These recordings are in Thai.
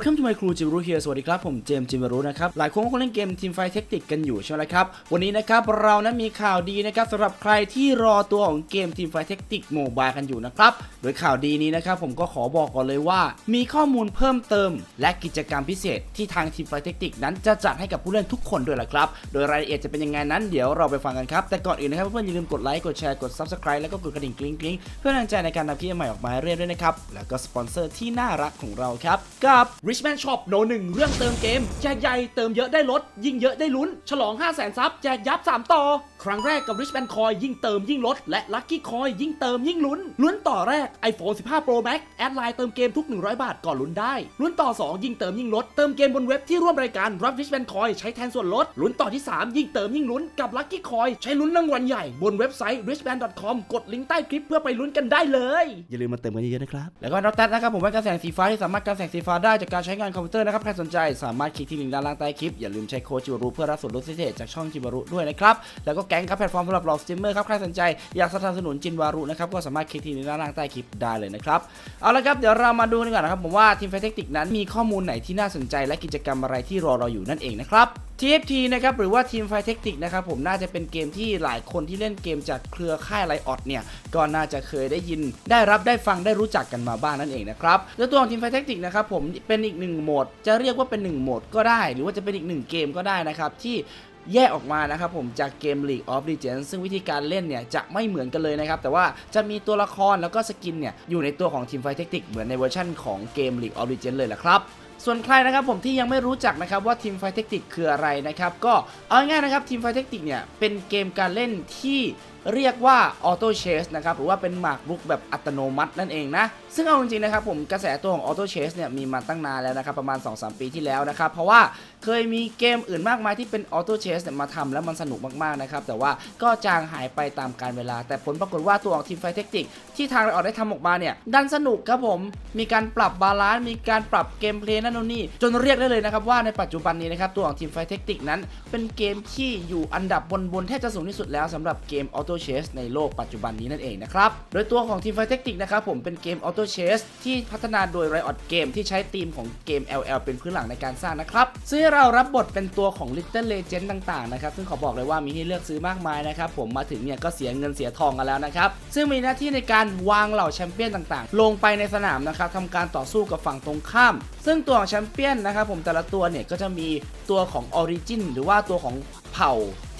Welcome to my crew จิมรุเฮียสวัสดีครับผมเจมส์จิมรุนะครับ หลายคนก็คงเล่นเกมทีมไฟเทคติกกันอยู่ใช่ไหมครับ วันนี้นะครับเรานั้นมีข่าวดีนะครับสำหรับใครที่รอตัวของเกมทีมไฟเทคติกโมบายกันอยู่นะครับ โดยข่าวดีนี้นะครับผมก็ขอบอกก่อนเลยว่า มีข้อมูลเพิ่มเติม และกิจกรรมพิเศษที่ทางทีมไฟเทคติกนั้นจะจัดให้กับผู้เล่นทุกคนด้วยละครับ โดยรายละเอียดจะเป็นยังไงนั้นเดี๋ยวเราไปฟังกันครับ แต่ก่อนอื่นนะครับเพื่อนๆอย่าลืมกดไลค์กดแชร์กด subscribe แล้วก็กดกระดิ่งกริ๊งกริ๊งเพื่อเป็นกำลังใจในการนำคลิปใหม่ออกมาเรื่อยๆด้วยนะครับแล้วก็สปอนเซอร์ที่น่ารักของเราครับกับ Richman Shop โนหนึ่งเรื่องเติมเกม แจกใหญ่เติมเยอะได้ลด ยิ่งเยอะได้ลุ้น ฉลอง 5 0 0แสนซับแจกยับ 3 ต่อครั้งแรกกับ Richman Coin ยิ่งเติมยิ่งลด และ Lucky Coin ยิ่งเติมยิ่งลุ้น ลุ้นต่อแรก iPhone 15 Pro Max แอดไลน์เติมเกมทุก 100 บาทก่อนลุ้นได้ ลุ้นต่อ 2 ยิ่งเติมยิ่งลด เติมเกมบนเว็บที่ร่วมรายการรับ Richman Coin ใช้แทนส่วนลด ลุ้นต่อที่ 3 ยิ่งเติมยิ่งลุ้นกับ Lucky Coin ใช้ลุ้นรางวัลใหญ่บนเว็บไซต์ richman.com กดลิงก์ใต้คลิปเพื่อไปลุ้นกันได้เลย อย่าลืมมาเติมกันเยอะๆนะครับ แล้วก็นอตแตนะครับผมเป็นกระแสงสีฟ้าที่สามารถกระแสงสีฟ้าได้จากการใช้งานคอมพิวเตอร์นะครับใครสนใจสามารถคลิกที่ลิงก์ด้านล่างใต้คลิปอย่าลืมใช้โค้ดจิวารุเพื่อรับส่วนลดพิเศษจากช่องจิวารุด้วยนะครับแล้วก็แก๊งครับแพลตฟอร์มสำหรับเหล่าสตรีมเมอร์ครับใครสนใจอยากสนับสนุนจินวารุนะครับก็สามารถคลิกที่ลิงก์ด้านล่างใต้คลิปได้เลยนะครับเอาละครับเดี๋ยวเรามาดูกันก่อนนะครับผมว่าทีมไฟเทคติกนั้นมีข้อมูลไหนที่น่าสนใจและกิจกรรมอะไรที่รอเราอยู่นั่นเองนะครับ TFT นะครับหรือว่าทีมไฟเทคติกนะครับผมน่าจะเป็นเกมที่หลายคนที่เล่นเกมจากเครือค่ายไลออดเนี่ยก็น่าจะเคยได้ยิน ได้รับได้ฟังได้รู้จักกันมาบ้างนั่นเองนะครับแล้วตัวของทีมไฟเทคติกนะครับผมเป็นอีกหนึ่งโหมด จะเรียกว่าเป็นหนึ่งโหมดก็ได้ หรือว่าจะเป็นอีกหนึ่งเกมก็ได้นะครับที่ แยกออกมานะครับผมจากเกม League of Legends ซึ่งวิธีการเล่นเนี่ยจะไม่เหมือนกันเลยนะครับ แต่ว่าจะมีตัวละครแล้วก็สกินเนี่ยอยู่ในตัวของทีมไฟเทคติกเหมือนในเวอร์ชันของเกม League of Legends เลยแหละครับส่วนใครนะครับผมที่ยังไม่รู้จักนะครับว่าทีมไฟเทคติกคืออะไรนะครับ ก็เอาง่ายนะครับทีมไฟเทคติกเนี่ยเป็นเกมการเล่นที่เรียกว่าออโต้เชสนะครับหรือว่าเป็นหมากรุกแบบอัตโนมัตินั่นเองนะ ซึ่งเอาจริงๆนะครับผมกระแสตัวของออโต้เชสเนี่ยมีมาตั้งนานแล้วนะครับประมาณ 2-3 ปีที่แล้วนะครับเพราะว่าเคยมีเกมอื่นมากมายที่เป็นออโต้เชสเนี่ยมาทำแล้วมันสนุกมากๆนะครับแต่ว่าก็จางหายไปตามกาลเวลา แต่ผลปรากฏว่าตัวของทีมไฟเทคติกที่ทางเราออกได้ทำออกมาเนี่ยดันสนุกครับผมมีการปรับบาลานซ์มีการปรับเกมเพลย์นั่นนู่นนี่จนเรียกได้เลยนะครับว่าในปัจจุบันนี้นะครับตัวของทีมไฟเทคติกนั้น เป็นเกมที่อยู่อันดับบนๆแทบจะสูงที่สุดแล้วสำหรับเกมออโตเชสในโลกปัจจุบันนี้นั่นเองนะครับ โดยตัวของทีมไฟเทคติกนะครับผมเป็นเกมออโต้เชสที่พัฒนาโดย Riot Game ที่ใช้ธีมของเกม LL เป็นพื้นหลังในการสร้างนะครับ ซึ่งเรารับบทเป็นตัวของ Little Legend ต่างๆนะครับ ซึ่งขอบอกเลยว่ามีให้เลือกซื้อมากมายนะครับ ผมมาถึงเนี่ยก็เสียเงินเสียทองกันแล้วนะครับ ซึ่งมีหน้าที่ในการวางเหล่าแชมเปี้ยนต่างๆ ลงไปในสนามนะครับทำการต่อสู้กับฝั่งตรงข้าม ซึ่งตัวของแชมเปี้ยนนะครับผมแต่ละตัวเนี่ยก็จะมีตัวของ Origin หรือว่าตัวของ เผ่า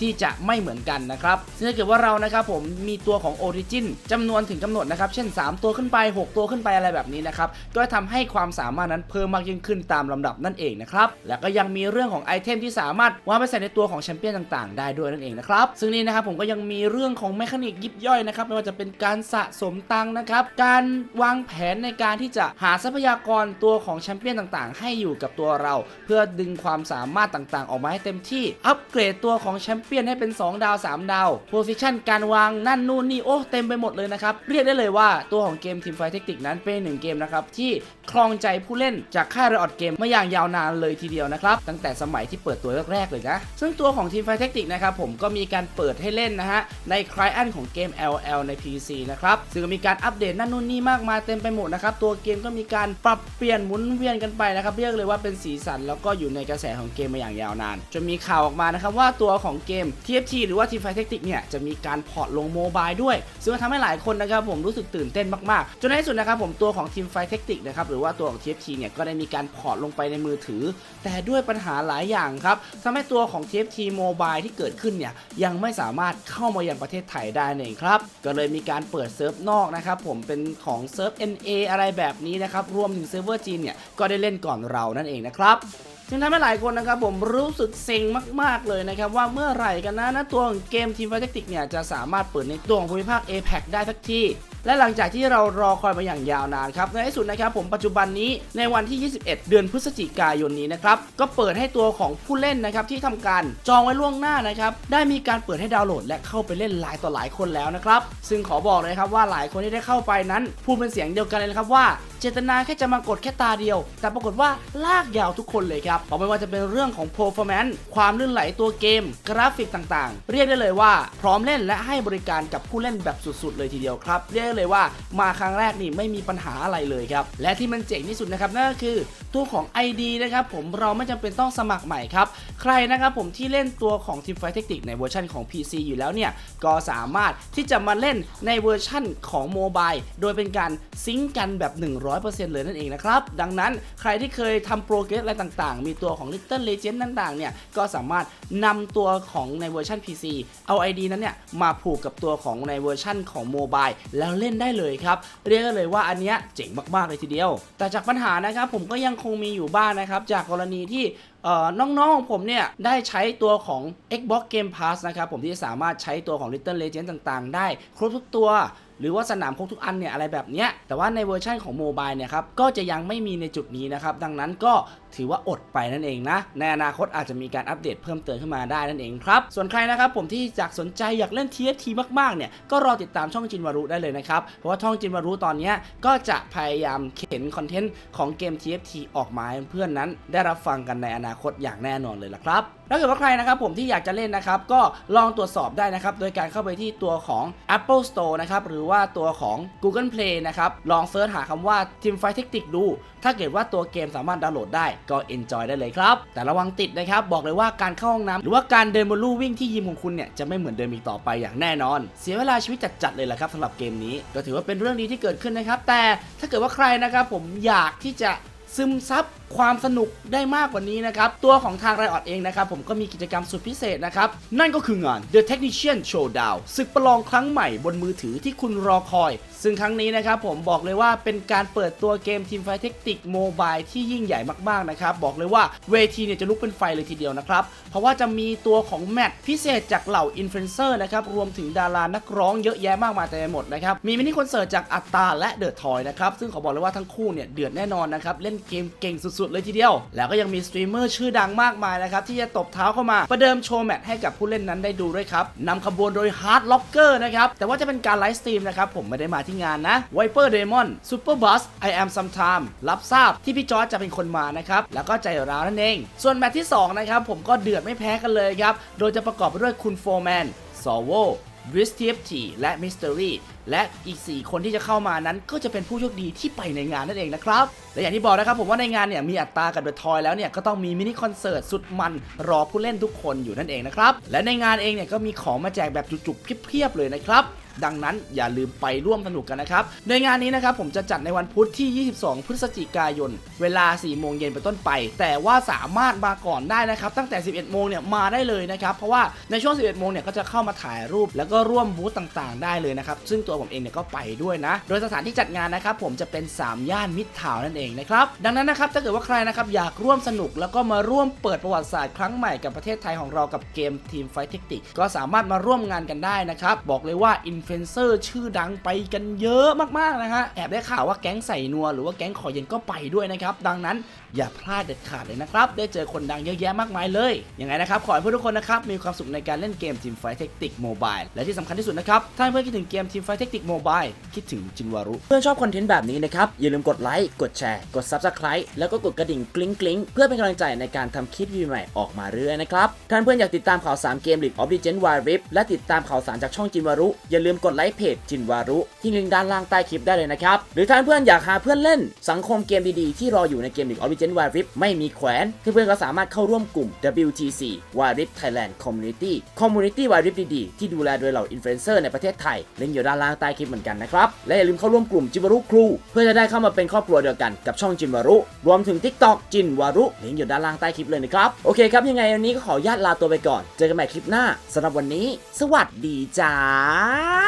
ที่จะไม่เหมือนกันนะครับซึ่งถ้าเกิดว่าเรานะครับผมมีตัวของ Origin จำนวนถึงกำหนดนะครับ เช่น 3 ตัวขึ้นไป 6 ตัวขึ้นไปอะไรแบบนี้นะครับ ก็ทำให้ความสามารถนั้นเพิ่มมากยิ่งขึ้นตามลำดับนั่นเองนะครับ แล้วก็ยังมีเรื่องของไอเทมที่สามารถวางไปใส่ในตัวของแชมเปี้ยนต่างๆ ได้ด้วยนั่นเองนะครับ ซึ่งนี่นะครับผมก็ยังมีเรื่องของแมคานิกยิบย่อยนะครับ ไม่ว่าจะเป็นการสะสมตังนะครับ การวางแผนในการที่จะหาทรัพยากรตัวของแชมเปี้ยนต่างๆ ให้อยู่กับตัวเรา เพื่อดึงความสามารถต่างๆ ออกมาให้เต็มที่ อัปเกรดตัวัวของแชมเปี้ยนให้เป็น 2 ดาว 3 ดาวโพซิชันการวางนั่นนู่นนี่โอ้เต็มไปหมดเลยนะครับ เรียกได้เลยว่าตัวของเกมทีมไฟเทคนิคนั้นเป็นหนึ่งเกมนะครับที่ครองใจผู้เล่นจากค่ายรอดเกมมาอย่างยาวนานเลยทีเดียวนะครับ ตั้งแต่สมัยที่เปิดตัวแรกๆเลยนะ ซึ่งตัวของทีมไฟเทคติกนะครับผมก็มีการเปิดให้เล่นนะฮะ ในคลายอันของเกม LL ใน PC นะครับ ซึ่งมีการอัปเดตนั่นนู่นนี่มากมายเต็มไปหมดนะครับ ตัวเกมก็มีการปรับเปลี่ยนหมุนเวียนกันไปนะครับ เรียกเลยว่าเป็นสีสันแล้วก็อยู่ในกระแสของเกมมาอย่างยาวนานจนมีข่าวออกมานะครับว่าตัวของเกม TFT หรือว่า Team Fight Tactics เนี่ยจะมีการพอร์ตลงโมบายด้วย ซึ่งทำให้หลายคนนะครับผมรู้สึกตื่นเต้นมากๆจนในที่สุดนะครับผมตัวของ Team Fight Tactics นะครับหรือว่าตัวของ TFT เนี่ยก็ได้มีการพอร์ตลงไปในมือถือ แต่ด้วยปัญหาหลายอย่างครับทำให้ตัวของ TFT Mobile ที่เกิดขึ้นเนี่ยยังไม่สามารถเข้ามายังประเทศไทยได้เองครับ ก็เลยมีการเปิดเซิร์ฟนอกนะครับผมเป็นของเซิร์ฟ NA อะไรแบบนี้นะครับรวมถึงเซิร์ฟเวอร์จีนเนี่ยก็ได้เล่นก่อนเรานั่นเองนะครับซึ่งทำให้หลายคนนะครับผมรู้สึกเซ็งมาก ๆ เลยนะครับว่าเมื่อไหร่กันนะนะตัวของเกมทีมไฟเทคติกเนี่ยจะสามารถเปิดในตัวของภูมิภาค APEC ได้สักที และหลังจากที่เรารอคอยมาอย่างยาวนานครับในที่สุดนะครับผมปัจจุบันนี้ในวันที่ 21 เดือนพฤศจิกายนนี้นะครับก็เปิดให้ตัวของผู้เล่นนะครับที่ทำการจองไว้ล่วงหน้านะครับได้มีการเปิดให้ดาวน์โหลด และเข้าไปเล่นหลายต่อหลายคนแล้วนะครับซึ่งขอบอกเลยครับว่าหลายคนที่ได้เข้าไปนั้นพูดเป็นเสียงเดียวกันเลยครับว่าเจตนาแค่จะมากดแค่ตาเดียว แต่ปรากฏว่าลากยาวทุกคนเลยครับบอกไม่ว่าจะเป็นเรื่องของ performance ความลื่นไหลตัวเกม กราฟิกต่างๆ เรียกได้เลยว่าพร้อมเล่นและให้บริการกับผู้เล่นแบบสุดๆ เลยทีเดียวครับ เรียกได้เลยว่ามาครั้งแรกนี่ไม่มีปัญหาอะไรเลยครับ และที่มันเจ๋งที่สุดนะครับนั่นก็คือตัวของ ID นะครับผมเราไม่จำเป็นต้องสมัครใหม่ครับ ใครนะครับผมที่เล่นตัวของ Team Fight Tactics ในเวอร์ชันของ PC อยู่แล้วเนี่ย ก็สามารถที่จะมาเล่นในเวอร์ชั่นของโมบายโดยเป็นการซิงกันแบบ100%เลยนั่นเองนะครับ ดังนั้นใครที่เคยทำโปรเกรสอะไรต่างๆ มีตัวของ Little Legend ต่างๆเนี่ยก็สามารถนำตัวของในเวอร์ชัน PC เอา ID นั้นเนี่ยมาผูกกับตัวของในเวอร์ชั่นของโมบายแล้วเล่นได้เลยครับ เรียกเลยว่าอันเนี้ยเจ๋งมากๆเลยทีเดียว แต่จากปัญหานะครับผมก็ยังคงมีอยู่บ้างนะครับ จากกรณีที่น้องๆของผมเนี่ยได้ใช้ตัวของ Xbox Game Pass นะครับผมที่สามารถใช้ตัวของ Little Legend ต่างๆ ได้ ครบทุกตัว หรือว่าสนามครบทุกอันเนี่ยอะไรแบบเนี้ยแต่ว่าในเวอร์ชันของโมบายเนี่ยครับก็จะยังไม่มีในจุดนี้นะครับดังนั้นก็ถือว่าอดไปนั่นเองนะ ในอนาคตอาจจะมีการอัปเดตเพิ่มเติมขึ้นมาได้นั่นเองครับ ส่วนใครนะครับผมที่อยากสนใจอยากเล่น TFT มากๆ เนี่ย ก็รอติดตามช่องจินวารุได้เลยนะครับ เพราะว่าช่องจินวารุตอนนี้ก็จะพยายามเข็นคอนเทนต์ของเกม TFT ออกมาให้เพื่อนนั้นได้รับฟังกันในอนาคตอย่างแน่นอนเลยล่ะครับถ้าเกิดว่าใครนะครับผมที่อยากจะเล่นนะครับก็ลองตรวจสอบได้นะครับโดยการเข้าไปที่ตัวของ Apple Store นะครับหรือว่าตัวของ Google Play นะครับลองเซิร์ชหาคำว่า Team Fight Tactics ดู ถ้าเกิดว่าตัวเกมสามารถดาวน์โหลดได้ก็ enjoy ได้เลยครับ แต่ระวังติดนะครับ บอกเลยว่าการเข้าห้องน้ำหรือว่าการเดินบนลู่วิ่งที่ยิมของคุณเนี่ยจะไม่เหมือนเดิมอีกต่อไปอย่างแน่นอน เสียเวลาชีวิตจัดๆเลยแหละครับสำหรับเกมนี้ก็ถือว่าเป็นเรื่องดีที่เกิดขึ้นนะครับ แต่ถ้าเกิดว่าใครนะครับผมอยากที่จะซึมซับความสนุกได้มากกว่านี้นะครับ ตัวของทางไรออดเองนะครับ ผมก็มีกิจกรรมสุดพิเศษนะครับ นั่นก็คืองาน The Technician Showdown ศึกประลองครั้งใหม่บนมือถือที่คุณรอคอยซึ่งครั้งนี้นะครับผมบอกเลยว่าเป็นการเปิดตัวเกม Team Fight Tactics Mobile ที่ยิ่งใหญ่มากๆนะครับ บอกเลยว่าเวทีเนี่ยจะลุกเป็นไฟเลยทีเดียวนะครับ เพราะว่าจะมีตัวของแมตช์พิเศษจากเหล่าอินฟลูเอนเซอร์นะครับ รวมถึงดารานักร้องเยอะแยะมากมายเต็มไปหมดนะครับ มีมินิคอนเสิร์ตจากอัตตาและเดอะทอยนะครับ ซึ่งขอบอกเลยว่าทั้งคู่เนี่ยเดือดแน่นอนนะครับ เล่นเกมเก่งสุดๆเลยทีเดียว แล้วก็ยังมีสตรีมเมอร์ชื่อดังมากมายนะครับที่จะตบเท้าเข้ามาประเดิมโชว์แมตช์ให้กับผู้เล่นนั้นได้ดูด้วยครับนำขบวนโดย Hard Locker นะครับแต่ว่าจะเป็นการไลฟ์สตรีมนะครับผมไม่ได้มาที่งานนะ Viper Demon Super Bus I Am Sometime รับทราบที่พี่จอร์จจะเป็นคนมานะครับ แล้วก็ใจร้าวนั่นเอง ส่วนแมตช์ที่สองนะครับ ผมก็เดือดไม่แพ้กันเลยครับ โดยจะประกอบไปด้วยคุณโฟร์แมนซอโวบริสทีฟทีและมิส t ต r y และอีก 4 คนที่จะเข้ามานั้นก็จะเป็นผู้โชคดีที่ไปในงานนั่นเองนะครับ และอย่างที่บอกนะครับผมว่าในงานเนี่ยมีอัตรากับเดอะทอยแล้วเนี่ยก็ต้องมีมินิคอนเสิร์ตสุดมันรอผู้เล่นทุกคนอยู่นั่นเองนะครับ และในงานเองเนี่ยก็มีของมาแจกแบบจุกๆเพียบๆเลยนะครับ ดังนั้นอย่าลืมไปร่วมสนุกกันนะครับในงานนี้นะครับผมจะจัดในวันพุธที่ 22 พฤศจิกายน เวลา 4 โมงเย็นเป็นต้นไป แต่ว่าสามารถมาก่อนได้นะครับ ตั้งแต่ 11 โมงเนี่ยมาได้เลยนะครับ เพราะว่าในช่วง 11 โมงเนี่ยก็จะเข้ามาถ่ายรูปแล้วก็ร่วมบูธต่างๆ ได้เลยนะครับ ซึ่งตัวผมเองเนี่ยก็ไปด้วยนะ โดยสถานที่จัดงานนะครับผมจะเป็น 3 ย่านมิตรทาวนั่นเองนะครับ ดังนั้นนะครับถ้าเกิดว่าใครนะครับอยากร่วมสนุกแล้วก็มาร่วมเปิดประวัติศาสตร์ครั้งใหม่กับประเทศไทยของเรากับเกม Team Fight Tactics ก็สามารถมาร่วมงานกันได้นะครับบอกเลยว่าอินฟลูเอนเซอร์ชื่อดังไปกันเยอะมากๆนะฮะแอบได้ข่าวว่าแก๊งใส่นัวหรือว่าแก๊งขอเย็นก็ไปด้วยนะครับ ดังนั้นอย่าพลาดเด็ดขาดเลยนะครับ ได้เจอคนดังเยอะแยะมากมายเลยยังไงนะครับขอให้เพื่อนทุกคนนะครับมีความสุขในการเล่นเกม Team Fight Tactics Mobile และที่สำคัญที่สุดนะครับถ้าเพื่อนคิดถึงเกม Team Fight Tactics Mobile คิดถึงจินวารุ เพื่อนชอบคอนเทนต์แบบนี้นะครับอย่าลืมกดไลค์กดแชร์กด Subscribe แล้วก็กดกระดิ่งกริ๊งกริ๊งเพื่อเป็นกำลังใจในการทำคลิปวิดีใหม่ออกมาเรื่อยนะครับท่านเพื่อนอยากติดตามข่าวสารเกม League of Legends Wild Rift และติดตามข่าวสารจากช่องจินวารุอย่าลืมกดไลค์เพจจินวารุ ที่ลิงก์ด้านล่างใต้คลิปได้เลยนะครับ หรือท่าเพื่อนอยากหาเพื่อนเล่น สังคมเกมดีๆ ที่รออยู่ในเกม League of Legends Wild Rift ไม่มีแขวน เพื่อนๆก็สามารถเข้าร่วมกลุ่ม WTC Wild Rift Thailand Community Community Wild Rift ดีๆที่ดูแลโดยเหล่าอินฟลูเอนเซอร์ในประเทศไทยลิงก์อยู่ด้านล่างใต้คลิปเหมือนกันนะครับและอย่าลืมเข้าร่วมกลุ่มจินวารุครู เพื่อจะได้เข้ามาเป็นครอบครัวเดียวกันกับช่องจินวารุ รวมถึง TikTok จินวารุลิงก์อยู่ด้านล่างใต้คลิปเลยนะครับโอเคครับยังไงวันนี้ก็ขออนุญาตลาตัวไปก่อน เจอกันใหม่คลิปหน้าสำหรับวันนี้ สวัสดีจ้า